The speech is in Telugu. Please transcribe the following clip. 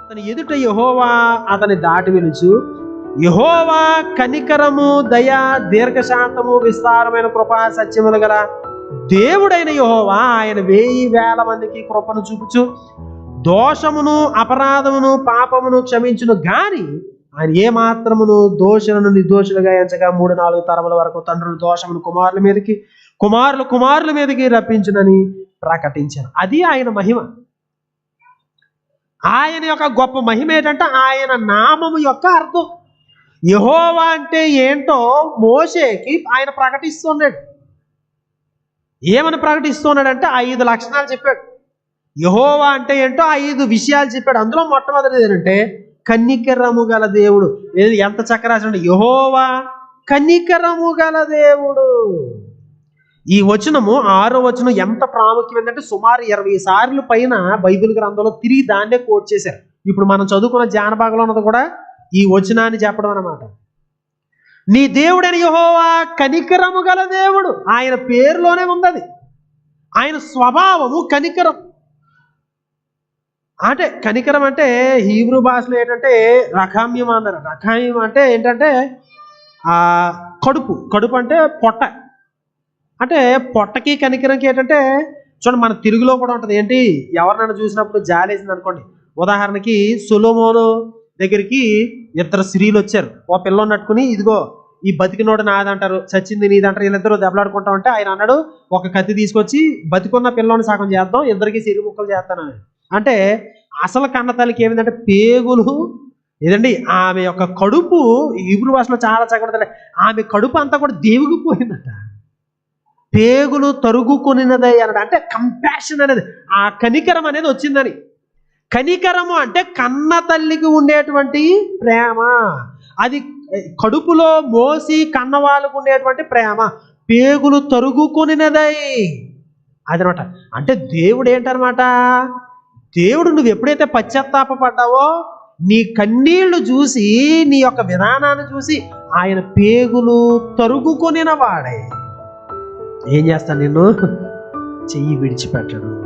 అతని ఎదుట యహోవా అతని దాటి వెలుచు యహోవా కనికరము దయ దీర్ఘశాంతము విస్తారమైన కృప సత్యములు గల దేవుడైన యహోవా ఆయన వేయి వేల మందికి కృపను చూపుచు దోషమును అపరాధమును పాపమును క్షమించును. గాని ఆయన ఏ మాత్రమును దోషులను నిర్దోషులుగా ఎంచగా మూడు నాలుగు తరముల వరకు తండ్రులు దోషమును కుమారుల మీదకి కుమారులు కుమారుల మీదకి రప్పించునని ప్రకటించాను. అది ఆయన మహిమ. ఆయన యొక్క గొప్ప మహిమ ఏంటంటే ఆయన నామము యొక్క అర్థం. యహోవా అంటే ఏంటో మోషేకి ఆయన ప్రకటిస్తున్నాడు. ఏమని ప్రకటిస్తున్నాడంటే ఐదు లక్షణాలు చెప్పాడు. యహోవా అంటే ఏంటో ఐదు విషయాలు చెప్పాడు. అందులో మొట్టమొదటిది ఏంటంటే కన్నికరము గల దేవుడు. ఎంత చక్కరాసండి యహోవా కన్నికరము గల దేవుడు. ఈ వచనము ఆరో వచనం ఎంత ప్రాముఖ్యం ఏంటంటే సుమారు ఇరవై సార్లు పైన బైబిల్ గ్రంథంలో తిరిగి దాన్నే కోట్ చేశారు. ఇప్పుడు మనం చదువుకున్న జానభాగంలో ఉన్నది కూడా ఈ వచనాన్ని చెప్పడం అన్నమాట. నీ దేవుడని యహోవా కనికరము గల దేవుడు. ఆయన పేరులోనే ఉన్నది ఆయన స్వభావము కనికరం. అంటే కనికరం అంటే హీబ్రూ భాషలో ఏంటంటే రకామ్యం అన్నారు. రకామ్యం అంటే ఏంటంటే కడుపు. కడుపు అంటే పొట్ట. అంటే పొట్టకి కనికరంకి ఏంటంటే చూడండి మన తెలుగులో కూడా ఉంటుంది. ఏంటి? ఎవరినైనా చూసినప్పుడు జాలేసింది అనుకోండి. ఉదాహరణకి సులోమోను దగ్గరికి ఇద్దరు స్త్రీలు వచ్చారు. ఓ పిల్లని నట్టుకుని ఇదిగో ఈ బతికినోడు నాదంటారు చచ్చింది నీదంటారు వీళ్ళిద్దరూ దెబ్బలాడుకుంటా ఉంటే ఆయన అన్నాడు ఒక కత్తి తీసుకొచ్చి బతికున్న పిల్లని సగం చేద్దాం ఇద్దరికి సిరి ముక్కలు చేస్తానని అంటే అసలు కన్న తల్లికి ఏమిటంటే పేగులు ఏదండి ఆమె యొక్క కడుపు ఇబ్రు భాషలో చాలా చక్కగా ఆమె కడుపు అంతా కూడా దేవుగిపోయిందట. పేగులు తరుగుకొనినదే అన్నది. అంటే కంపాషన్ అనేది ఆ కనికరం అనేది వచ్చిందని. కనికరము అంటే కన్న తల్లికి ఉండేటువంటి ప్రేమ. అది కడుపులో మోసి కన్న వాళ్ళకు ఉండేటువంటి ప్రేమ. పేగులు తరుగుకొనినదై. అదనమాట. అంటే దేవుడు ఏంటనమాట? దేవుడు నువ్వు ఎప్పుడైతే పశ్చాత్తాపడ్డావో నీ కన్నీళ్ళు చూసి నీ యొక్క విధానాన్ని చూసి ఆయన పేగులు తరుగుకొనిన వాడే. ఏం చేస్తాను నేను? చెయ్యి విడిచిపెట్టడు